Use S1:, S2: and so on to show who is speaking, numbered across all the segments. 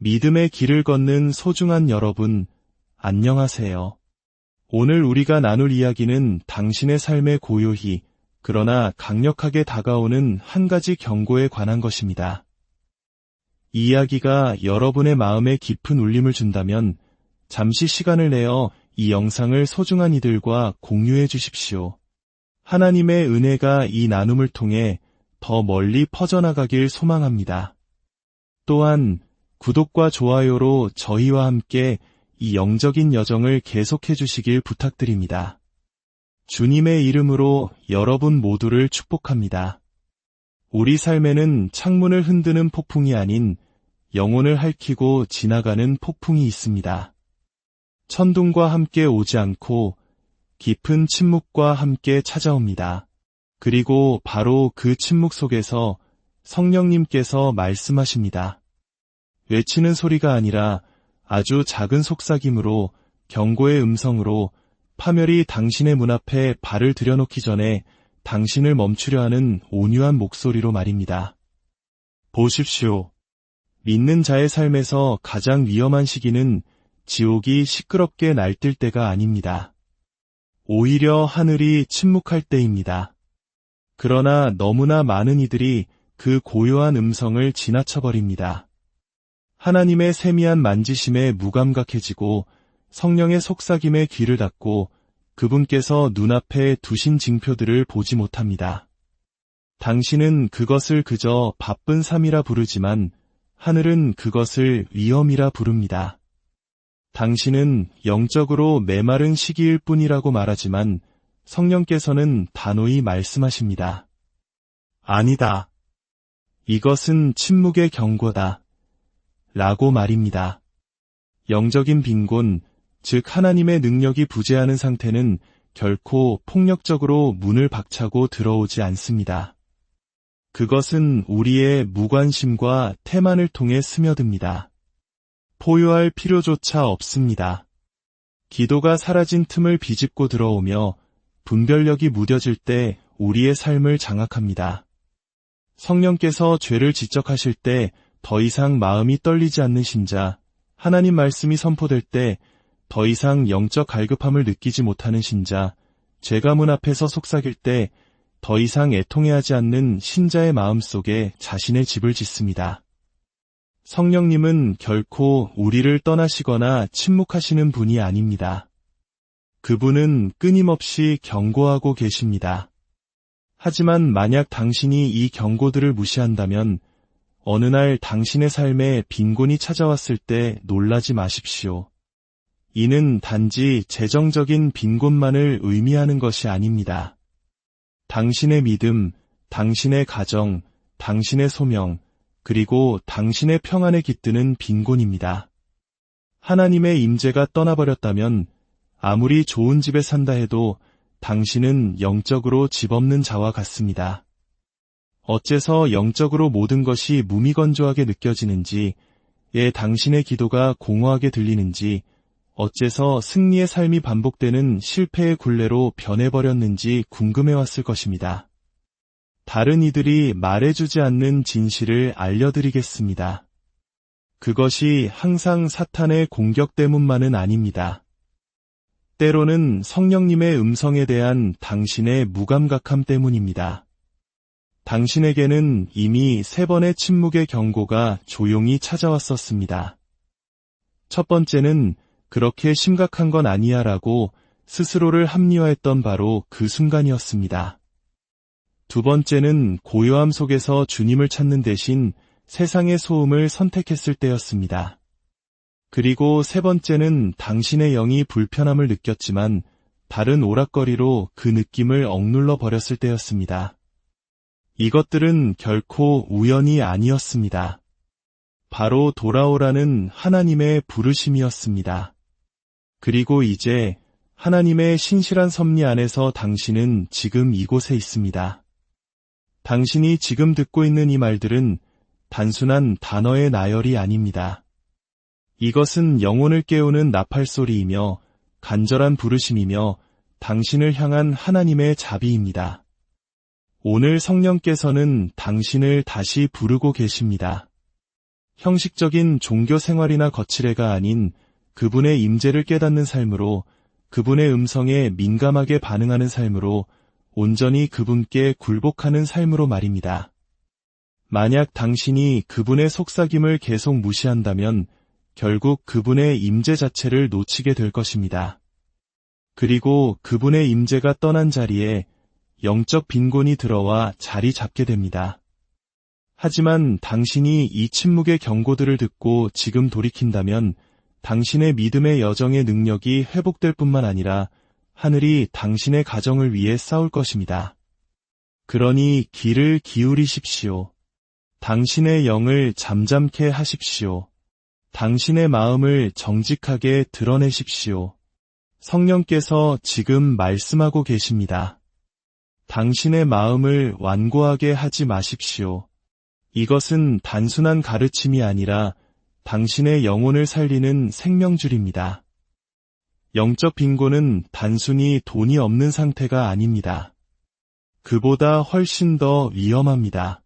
S1: 믿음의 길을 걷는 소중한 여러분, 안녕하세요. 오늘 우리가 나눌 이야기는 당신의 삶에 고요히, 그러나 강력하게 다가오는 한 가지 경고에 관한 것입니다. 이 이야기가 여러분의 마음에 깊은 울림을 준다면 잠시 시간을 내어 이 영상을 소중한 이들과 공유해 주십시오. 하나님의 은혜가 이 나눔을 통해 더 멀리 퍼져나가길 소망합니다. 또한 구독과 좋아요로 저희와 함께 이 영적인 여정을 계속해 주시길 부탁드립니다. 주님의 이름으로 여러분 모두를 축복합니다. 우리 삶에는 창문을 흔드는 폭풍이 아닌 영혼을 핥히고 지나가는 폭풍이 있습니다. 천둥과 함께 오지 않고 깊은 침묵과 함께 찾아옵니다. 그리고 바로 그 침묵 속에서 성령님께서 말씀하십니다. 외치는 소리가 아니라 아주 작은 속삭임으로 경고의 음성으로 파멸이 당신의 문 앞에 발을 들여놓기 전에 당신을 멈추려 하는 온유한 목소리로 말입니다. 보십시오. 믿는 자의 삶에서 가장 위험한 시기는 지옥이 시끄럽게 날뛸 때가 아닙니다. 오히려 하늘이 침묵할 때입니다. 그러나 너무나 많은 이들이 그 고요한 음성을 지나쳐버립니다. 하나님의 세미한 만지심에 무감각해지고 성령의 속삭임에 귀를 닫고 그분께서 눈앞에 두신 징표들을 보지 못합니다. 당신은 그것을 그저 바쁜 삶이라 부르지만 하늘은 그것을 위험이라 부릅니다. 당신은 영적으로 메마른 시기일 뿐이라고 말하지만 성령께서는 단호히 말씀하십니다. 아니다. 이것은 침묵의 경고다. 라고 말입니다. 영적인 빈곤, 즉 하나님의 능력이 부재하는 상태는 결코 폭력적으로 문을 박차고 들어오지 않습니다. 그것은 우리의 무관심과 태만을 통해 스며듭니다. 포효할 필요조차 없습니다. 기도가 사라진 틈을 비집고 들어오며 분별력이 무뎌질 때 우리의 삶을 장악합니다. 성령께서 죄를 지적하실 때 더 이상 마음이 떨리지 않는 신자, 하나님 말씀이 선포될 때 더 이상 영적 갈급함을 느끼지 못하는 신자, 죄가 문 앞에서 속삭일 때 더 이상 애통해하지 않는 신자의 마음 속에 자신의 집을 짓습니다. 성령님은 결코 우리를 떠나시거나 침묵하시는 분이 아닙니다. 그분은 끊임없이 경고하고 계십니다. 하지만 만약 당신이 이 경고들을 무시한다면 어느 날 당신의 삶에 빈곤이 찾아왔을 때 놀라지 마십시오. 이는 단지 재정적인 빈곤만을 의미하는 것이 아닙니다. 당신의 믿음, 당신의 가정, 당신의 소명, 그리고 당신의 평안에 깃드는 빈곤입니다. 하나님의 임재가 떠나버렸다면 아무리 좋은 집에 산다 해도 당신은 영적으로 집 없는 자와 같습니다. 어째서 영적으로 모든 것이 무미건조하게 느껴지는지, 예, 당신의 기도가 공허하게 들리는지, 어째서 승리의 삶이 반복되는 실패의 굴레로 변해버렸는지 궁금해왔을 것입니다. 다른 이들이 말해주지 않는 진실을 알려드리겠습니다. 그것이 항상 사탄의 공격 때문만은 아닙니다. 때로는 성령님의 음성에 대한 당신의 무감각함 때문입니다. 당신에게는 이미 세 번의 침묵의 경고가 조용히 찾아왔었습니다. 첫 번째는 그렇게 심각한 건 아니야 라고 스스로를 합리화했던 바로 그 순간이었습니다. 두 번째는 고요함 속에서 주님을 찾는 대신 세상의 소음을 선택했을 때였습니다. 그리고 세 번째는 당신의 영이 불편함을 느꼈지만 다른 오락거리로 그 느낌을 억눌러 버렸을 때였습니다. 이것들은 결코 우연이 아니었습니다. 바로 돌아오라는 하나님의 부르심이었습니다. 그리고 이제 하나님의 신실한 섭리 안에서 당신은 지금 이곳에 있습니다. 당신이 지금 듣고 있는 이 말들은 단순한 단어의 나열이 아닙니다. 이것은 영혼을 깨우는 나팔 소리이며 간절한 부르심이며 당신을 향한 하나님의 자비입니다. 오늘 성령께서는 당신을 다시 부르고 계십니다. 형식적인 종교 생활이나 거칠애가 아닌 그분의 임재를 깨닫는 삶으로 그분의 음성에 민감하게 반응하는 삶으로 온전히 그분께 굴복하는 삶으로 말입니다. 만약 당신이 그분의 속삭임을 계속 무시한다면 결국 그분의 임재 자체를 놓치게 될 것입니다. 그리고 그분의 임재가 떠난 자리에 영적 빈곤이 들어와 자리 잡게 됩니다. 하지만 당신이 이 침묵의 경고들을 듣고 지금 돌이킨다면 당신의 믿음의 여정의 능력이 회복될 뿐만 아니라 하늘이 당신의 가정을 위해 싸울 것입니다. 그러니 귀를 기울이십시오. 당신의 영을 잠잠케 하십시오. 당신의 마음을 정직하게 드러내십시오. 성령께서 지금 말씀하고 계십니다. 당신의 마음을 완고하게 하지 마십시오. 이것은 단순한 가르침이 아니라 당신의 영혼을 살리는 생명줄입니다. 영적 빈곤은 단순히 돈이 없는 상태가 아닙니다. 그보다 훨씬 더 위험합니다.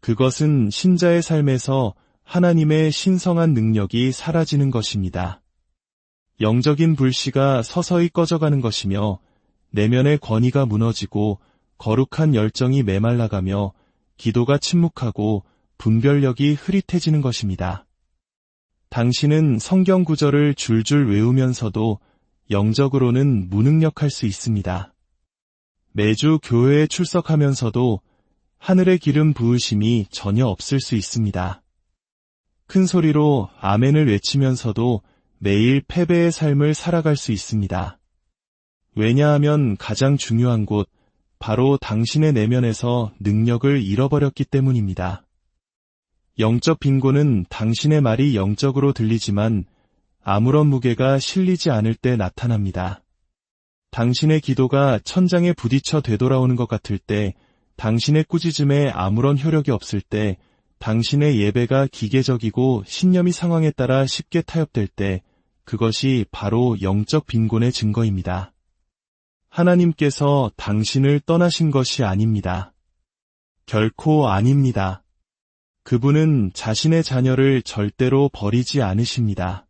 S1: 그것은 신자의 삶에서 하나님의 신성한 능력이 사라지는 것입니다. 영적인 불씨가 서서히 꺼져가는 것이며 내면의 권위가 무너지고 거룩한 열정이 메말라가며 기도가 침묵하고 분별력이 흐릿해지는 것입니다. 당신은 성경 구절을 줄줄 외우면서도 영적으로는 무능력할 수 있습니다. 매주 교회에 출석하면서도 하늘의 기름 부으심이 전혀 없을 수 있습니다. 큰 소리로 아멘을 외치면서도 매일 패배의 삶을 살아갈 수 있습니다. 왜냐하면 가장 중요한 곳, 바로 당신의 내면에서 능력을 잃어버렸기 때문입니다. 영적 빈곤은 당신의 말이 영적으로 들리지만 아무런 무게가 실리지 않을 때 나타납니다. 당신의 기도가 천장에 부딪혀 되돌아오는 것 같을 때, 당신의 꾸짖음에 아무런 효력이 없을 때, 당신의 예배가 기계적이고 신념이 상황에 따라 쉽게 타협될 때, 그것이 바로 영적 빈곤의 증거입니다. 하나님께서 당신을 떠나신 것이 아닙니다. 결코 아닙니다. 그분은 자신의 자녀를 절대로 버리지 않으십니다.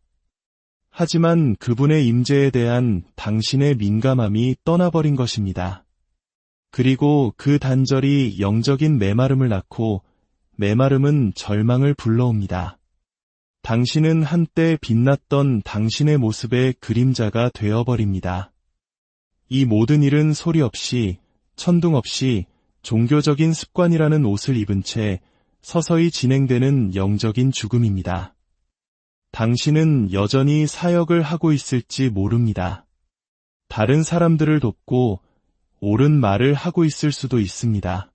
S1: 하지만 그분의 임재에 대한 당신의 민감함이 떠나버린 것입니다. 그리고 그 단절이 영적인 메마름을 낳고 메마름은 절망을 불러옵니다. 당신은 한때 빛났던 당신의 모습의 그림자가 되어버립니다. 이 모든 일은 소리 없이, 천둥 없이 종교적인 습관이라는 옷을 입은 채 서서히 진행되는 영적인 죽음입니다. 당신은 여전히 사역을 하고 있을지 모릅니다. 다른 사람들을 돕고 옳은 말을 하고 있을 수도 있습니다.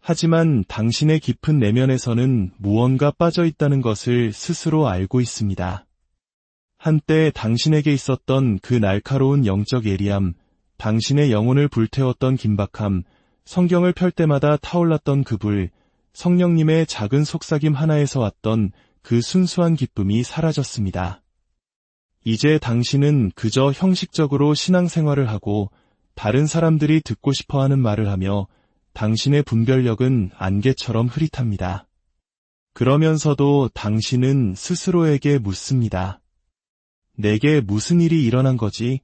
S1: 하지만 당신의 깊은 내면에서는 무언가 빠져 있다는 것을 스스로 알고 있습니다. 한때 당신에게 있었던 그 날카로운 영적 예리함, 당신의 영혼을 불태웠던 긴박함, 성경을 펼 때마다 타올랐던 그 불, 성령님의 작은 속삭임 하나에서 왔던 그 순수한 기쁨이 사라졌습니다. 이제 당신은 그저 형식적으로 신앙생활을 하고 다른 사람들이 듣고 싶어 하는 말을 하며 당신의 분별력은 안개처럼 흐릿합니다. 그러면서도 당신은 스스로에게 묻습니다. 내게 무슨 일이 일어난 거지?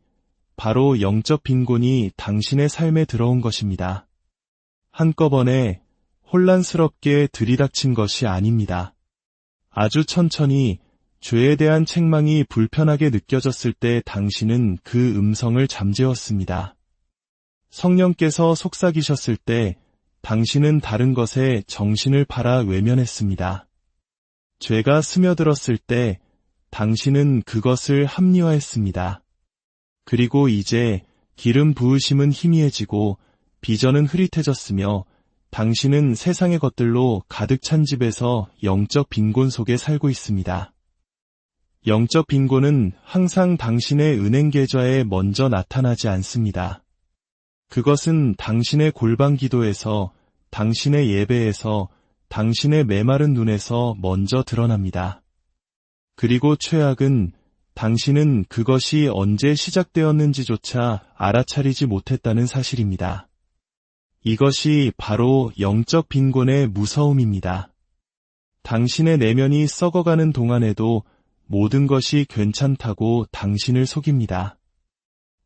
S1: 바로 영적 빈곤이 당신의 삶에 들어온 것입니다. 한꺼번에 혼란스럽게 들이닥친 것이 아닙니다. 아주 천천히 죄에 대한 책망이 불편하게 느껴졌을 때 당신은 그 음성을 잠재웠습니다. 성령께서 속삭이셨을 때 당신은 다른 것에 정신을 팔아 외면했습니다. 죄가 스며들었을 때 당신은 그것을 합리화했습니다. 그리고 이제 기름 부으심은 희미해지고 비전은 흐릿해졌으며 당신은 세상의 것들로 가득 찬 집에서 영적 빈곤 속에 살고 있습니다. 영적 빈곤은 항상 당신의 은행 계좌에 먼저 나타나지 않습니다. 그것은 당신의 골방 기도에서, 당신의 예배에서, 당신의 메마른 눈에서 먼저 드러납니다. 그리고 최악은 당신은 그것이 언제 시작되었는지조차 알아차리지 못했다는 당신의 내면이 썩어가는 동안에도 모든 것이 괜찮다고 당신을 속입니다.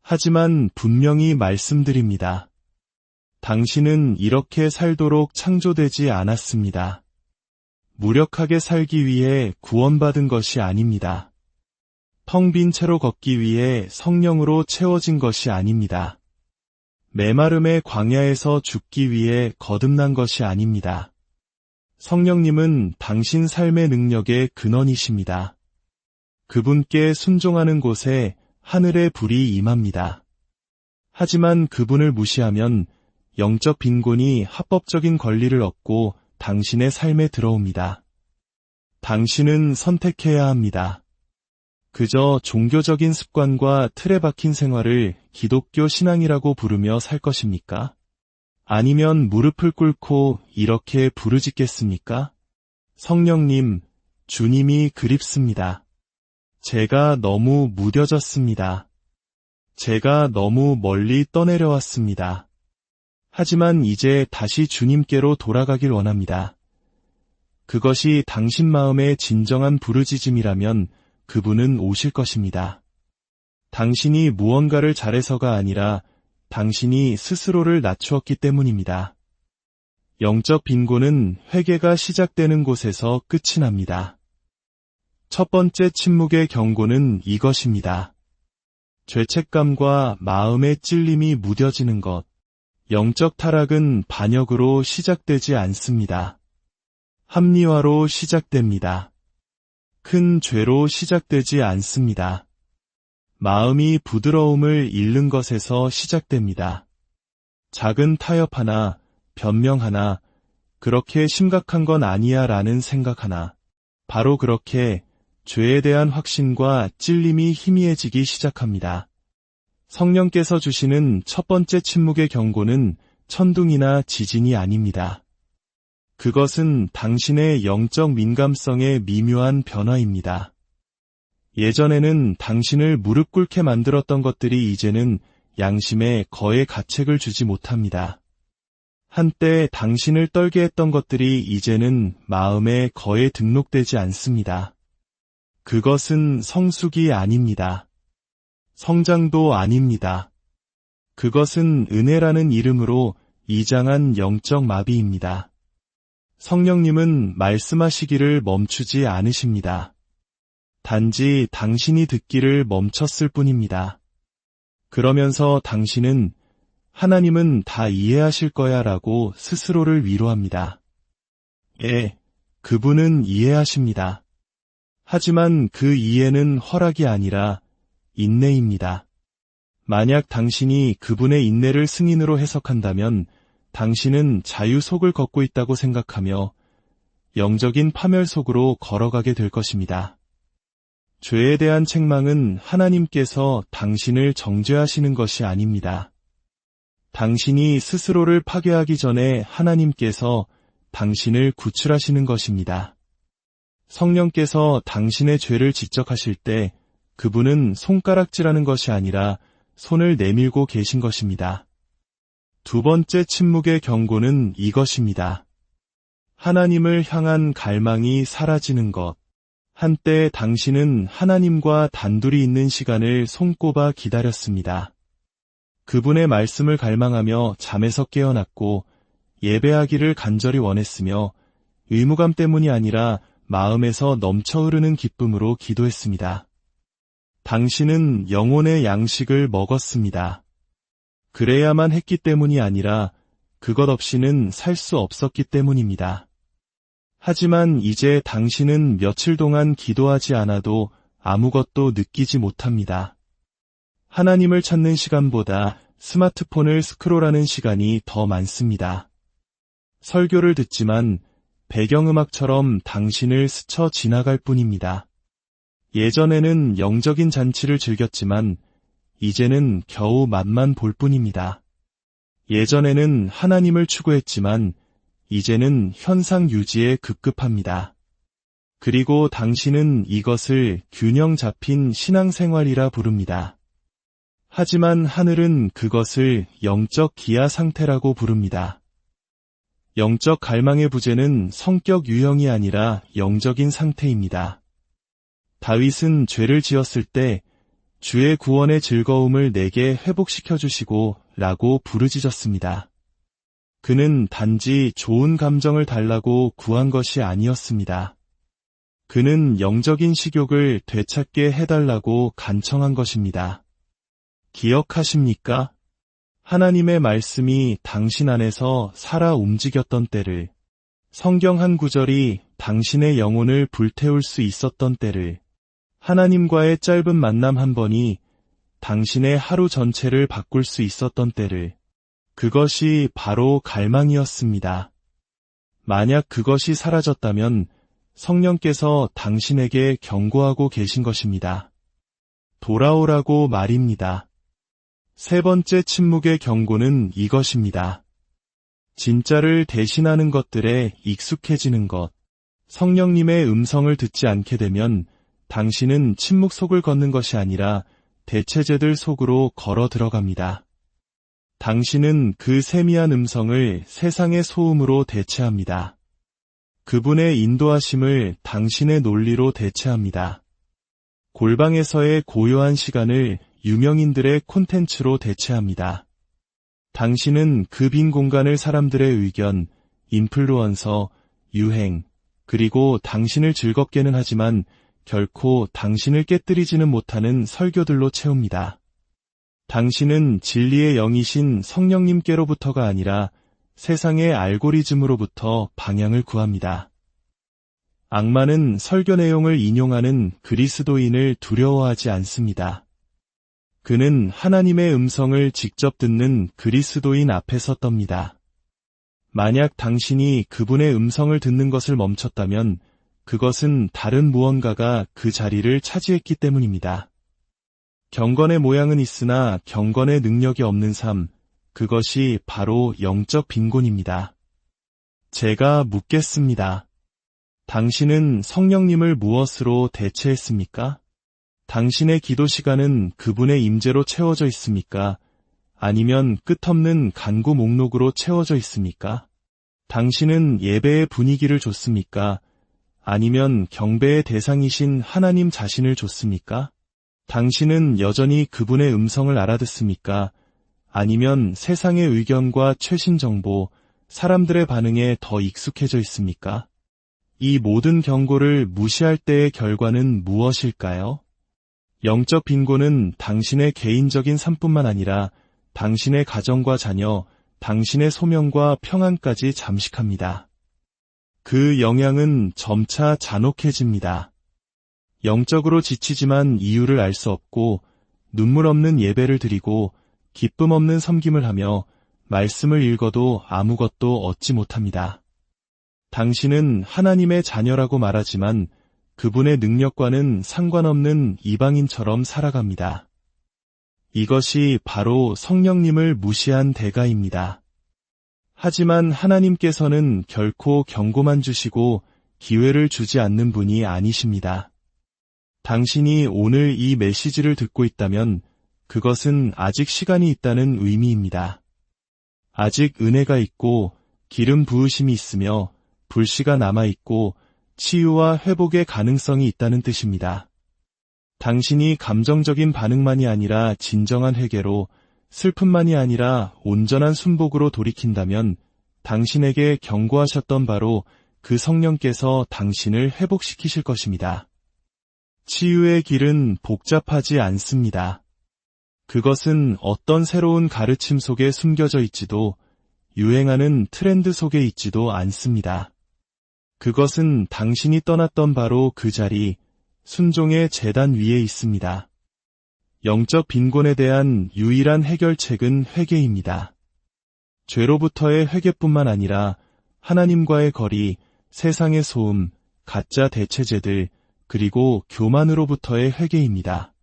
S1: 하지만 분명히 말씀드립니다. 당신은 이렇게 살도록 창조되지 않았습니다. 무력하게 살기 위해 구원받은 것이 아닙니다. 텅 빈 채로 걷기 위해 성령으로 채워진 것이 아닙니다. 메마름의 광야에서 죽기 위해 거듭난 것이 아닙니다. 성령님은 당신 삶의 능력의 근원이십니다. 그분께 순종하는 곳에 하늘의 불이 임합니다. 하지만 그분을 무시하면 영적 빈곤이 합법적인 권리를 얻고 당신의 삶에 들어옵니다. 당신은 선택해야 합니다. 그저 종교적인 습관과 틀에 박힌 생활을 기독교 신앙이라고 부르며 살 것입니까? 아니면 무릎을 꿇고 이렇게 부르짖겠습니까? 성령님, 주님이 그립습니다. 제가 너무 무뎌졌습니다. 제가 너무 멀리 떠내려왔습니다. 하지만 이제 다시 주님께로 돌아가길 원합니다. 그것이 당신 마음의 진정한 부르짖음이라면 그분은 오실 것입니다. 당신이 무언가를 잘해서가 아니라 당신이 스스로를 낮추었기 때문입니다. 영적 빈곤은 회개가 시작되는 곳에서 끝이 납니다. 첫 번째 침묵의 경고는 이것입니다. 죄책감과 마음의 찔림이 무뎌지는 것. 영적 타락은 반역으로 시작되지 않습니다. 합리화로 시작됩니다. 큰 죄로 시작되지 않습니다. 마음이 부드러움을 잃는 것에서 시작됩니다. 작은 타협 하나, 변명 하나, 그렇게 심각한 건 아니야 라는 생각 하나. 바로 그렇게 죄에 대한 확신과 찔림이 희미해지기 시작합니다. 성령께서 주시는 첫 번째 침묵의 경고는 천둥이나 지진이 아닙니다. 그것은 당신의 영적 민감성의 미묘한 변화입니다. 예전에는 당신을 무릎 꿇게 만들었던 것들이 이제는 양심에 거의 가책을 주지 못합니다. 한때 당신을 떨게 했던 것들이 이제는 마음에 거에 등록되지 않습니다. 그것은 성숙이 아닙니다. 성장도 아닙니다. 그것은 은혜라는 이름으로 이장한 영적 마비입니다. 성령님은 말씀하시기를 멈추지 않으십니다. 단지 당신이 듣기를 멈췄을 뿐입니다. 그러면서 당신은 하나님은 다 이해하실 거야 라고 스스로를 위로합니다. 예, 그분은 이해하십니다. 하지만 그 이해는 허락이 아니라 인내입니다. 만약 당신이 그분의 인내를 승인으로 해석한다면 당신은 자유 속을 걷고 있다고 생각하며 영적인 파멸 속으로 걸어가게 될 것입니다. 죄에 대한 책망은 하나님께서 당신을 정죄하시는 것이 아닙니다. 당신이 스스로를 파괴하기 전에 하나님께서 당신을 구출하시는 것입니다. 성령께서 당신의 죄를 지적하실 때 그분은 손가락질하는 것이 아니라 손을 내밀고 계신 것입니다. 두 번째 침묵의 경고는 이것입니다. 하나님을 향한 갈망이 사라지는 것. 한때 당신은 하나님과 단둘이 있는 시간을 손꼽아 기다렸습니다. 그분의 말씀을 갈망하며 잠에서 깨어났고 예배하기를 간절히 원했으며 의무감 때문이 아니라 마음에서 넘쳐 흐르는 기쁨으로 기도했습니다. 당신은 영혼의 양식을 먹었습니다. 그래야만 했기 때문이 아니라 그것 없이는 살 수 없었기 때문입니다. 하지만 이제 당신은 며칠 동안 기도하지 않아도 아무것도 느끼지 못합니다. 하나님을 찾는 시간보다 스마트폰을 스크롤하는 시간이 더 많습니다. 설교를 듣지만 배경음악처럼 당신을 스쳐 지나갈 뿐입니다. 예전에는 영적인 잔치를 즐겼지만 이제는 겨우 맛만 볼 뿐입니다. 예전에는 하나님을 추구했지만 이제는 현상 유지에 급급합니다. 그리고 당신은 이것을 균형 잡힌 신앙생활이라 부릅니다. 하지만 하늘은 그것을 영적 기아 상태라고 부릅니다. 영적 갈망의 부재는 성격 유형이 아니라 영적인 상태입니다. 다윗은 죄를 지었을 때 주의 구원의 즐거움을 내게 회복시켜 주시고 라고 부르짖었습니다. 그는 단지 좋은 감정을 달라고 구한 것이 아니었습니다. 그는 영적인 식욕을 되찾게 해달라고 간청한 것입니다. 기억하십니까? 하나님의 말씀이 당신 안에서 살아 움직였던 때를, 성경 한 구절이 당신의 영혼을 불태울 수 있었던 때를, 하나님과의 짧은 만남 한 번이 당신의 하루 전체를 바꿀 수 있었던 때를, 그것이 바로 갈망이었습니다. 만약 그것이 사라졌다면 성령께서 당신에게 경고하고 계신 것입니다. 돌아오라고 말입니다. 세 번째 침묵의 경고는 이것입니다. 진짜를 대신하는 것들에 익숙해지는 것. 성령님의 음성을 듣지 않게 되면 당신은 침묵 속을 걷는 것이 아니라 대체제들 속으로 걸어 들어갑니다. 당신은 그 세미한 음성을 세상의 소음으로 대체합니다. 그분의 인도하심을 당신의 논리로 대체합니다. 골방에서의 고요한 시간을 유명인들의 콘텐츠로 대체합니다. 당신은 그 빈 공간을 사람들의 의견, 인플루언서, 유행, 그리고 당신을 즐겁게는 하지만 결코 당신을 깨뜨리지는 못하는 설교들로 채웁니다. 당신은 진리의 영이신 성령님께로부터가 아니라 세상의 알고리즘으로부터 방향을 구합니다. 악마는 설교 내용을 인용하는 그리스도인을 두려워하지 않습니다. 그는 하나님의 음성을 직접 듣는 그리스도인 앞에 섰답니다. 만약 당신이 그분의 음성을 듣는 것을 멈췄다면 그것은 다른 무언가가 그 자리를 차지했기 때문입니다. 경건의 모양은 있으나 경건의 능력이 없는 삶, 그것이 바로 영적 빈곤입니다. 제가 묻겠습니다. 당신은 성령님을 무엇으로 대체했습니까? 당신의 기도 시간은 그분의 임재로 채워져 있습니까? 아니면 끝없는 간구 목록으로 채워져 있습니까? 당신은 예배의 분위기를 줬습니까? 아니면 경배의 대상이신 하나님 자신을 줬습니까? 당신은 여전히 그분의 음성을 알아듣습니까? 아니면 세상의 의견과 최신 정보, 사람들의 반응에 더 익숙해져 있습니까? 이 모든 경고를 무시할 때의 결과는 무엇일까요? 영적 빈곤은 당신의 개인적인 삶뿐만 아니라 당신의 가정과 자녀, 당신의 소명과 평안까지 잠식합니다. 그 영향은 점차 잔혹해집니다. 영적으로 지치지만 이유를 알 수 없고 눈물 없는 예배를 드리고 기쁨 없는 섬김을 하며 말씀을 읽어도 아무것도 얻지 못합니다. 당신은 하나님의 자녀라고 말하지만 그분의 능력과는 상관없는 이방인처럼 살아갑니다. 이것이 바로 성령님을 무시한 대가입니다. 하지만 하나님께서는 결코 경고만 주시고 기회를 주지 않는 분이 아니십니다. 당신이 오늘 이 메시지를 듣고 있다면 그것은 아직 시간이 있다는 의미입니다. 아직 은혜가 있고 기름 부으심이 있으며 불씨가 남아있고 치유와 회복의 가능성이 있다는 뜻입니다. 당신이 감정적인 반응만이 아니라 진정한 회개로 슬픔만이 아니라 온전한 순복으로 돌이킨다면 당신에게 경고하셨던 바로 그 성령께서 당신을 회복시키실 것입니다. 치유의 길은 복잡하지 않습니다. 그것은 어떤 새로운 가르침 속에 숨겨져 있지도 유행하는 트렌드 속에 있지도 않습니다. 그것은 당신이 떠났던 바로 그 자리, 순종의 재단 위에 있습니다. 영적 빈곤에 대한 유일한 해결책은 회개입니다. 죄로부터의 회개뿐만 아니라 하나님과의 거리, 세상의 소음, 가짜 대체제들, 그리고 교만으로부터의 회개입니다.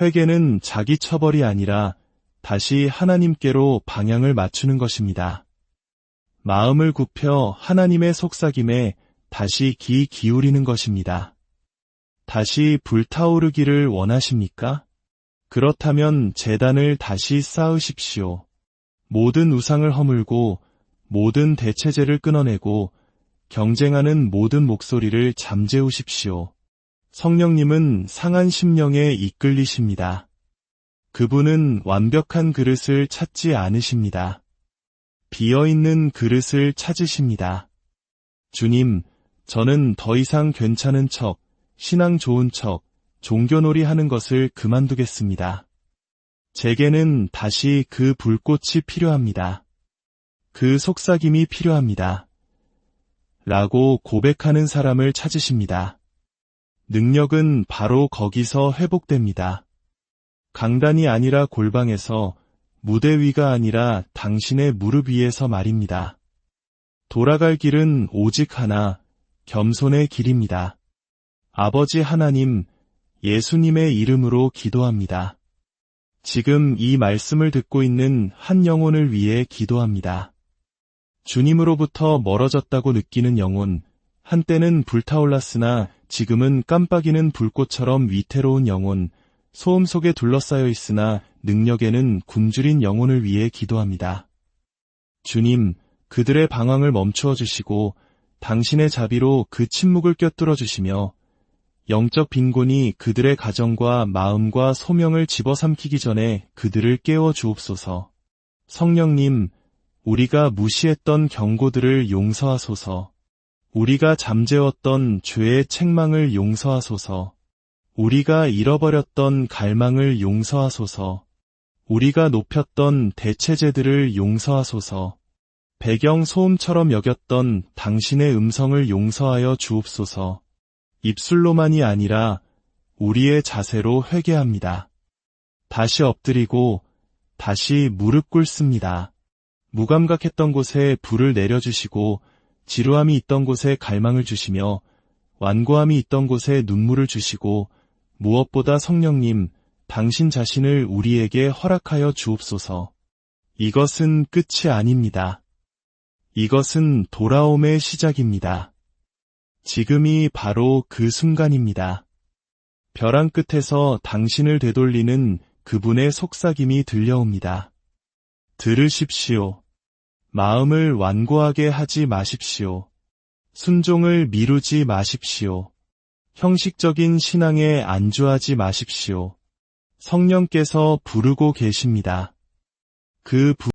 S1: 회개는 자기 처벌이 아니라 다시 하나님께로 방향을 맞추는 것입니다. 마음을 굽혀 하나님의 속삭임에 다시 귀 기울이는 것입니다. 다시 불타오르기를 원하십니까? 그렇다면 재단을 다시 쌓으십시오. 모든 우상을 허물고 모든 대체제를 끊어내고 경쟁하는 모든 목소리를 잠재우십시오. 성령님은 상한 심령에 이끌리십니다. 그분은 완벽한 그릇을 찾지 않으십니다. 비어있는 그릇을 찾으십니다. 주님, 저는 더 이상 괜찮은 척, 신앙 좋은 척, 종교놀이 하는 것을 그만두겠습니다. 제게는 다시 그 불꽃이 필요합니다. 그 속삭임이 필요합니다. 라고 고백하는 사람을 찾으십니다. 능력은 바로 거기서 회복됩니다. 강단이 아니라 골방에서 무대 위가 아니라 당신의 무릎 위에서 말입니다. 돌아갈 길은 오직 하나, 겸손의 길입니다. 아버지 하나님, 예수님의 이름으로 기도합니다. 지금 이 말씀을 듣고 있는 한 영혼을 위해 기도합니다. 주님으로부터 멀어졌다고 느끼는 영혼, 한때는 불타올랐으나 지금은 깜빡이는 불꽃처럼 위태로운 영혼, 소음 속에 둘러싸여 있으나 능력에는 굶주린 영혼을 위해 기도합니다. 주님, 그들의 방황을 멈추어 주시고 당신의 자비로 그 침묵을 꿰뚫어 주시며 영적 빈곤이 그들의 가정과 마음과 소명을 집어삼키기 전에 그들을 깨워 주옵소서. 성령님, 우리가 무시했던 경고들을 용서하소서. 우리가 잠재웠던 죄의 책망을 용서하소서. 우리가 잃어버렸던 갈망을 용서하소서. 우리가 높였던 대체제들을 용서하소서. 배경 소음처럼 여겼던 당신의 음성을 용서하여 주옵소서. 입술로만이 아니라 우리의 자세로 회개합니다. 다시 엎드리고 다시 무릎 꿇습니다. 무감각했던 곳에 불을 내려주시고 지루함이 있던 곳에 갈망을 주시며 완고함이 있던 곳에 눈물을 주시고 무엇보다 성령님, 당신 자신을 우리에게 허락하여 주옵소서. 이것은 끝이 아닙니다. 이것은 돌아옴의 시작입니다. 지금이 바로 그 순간입니다. 벼랑 끝에서 당신을 되돌리는 그분의 속삭임이 들려옵니다. 들으십시오. 마음을 완고하게 하지 마십시오. 순종을 미루지 마십시오. 형식적인 신앙에 안주하지 마십시오. 성령께서 부르고 계십니다. 그 부...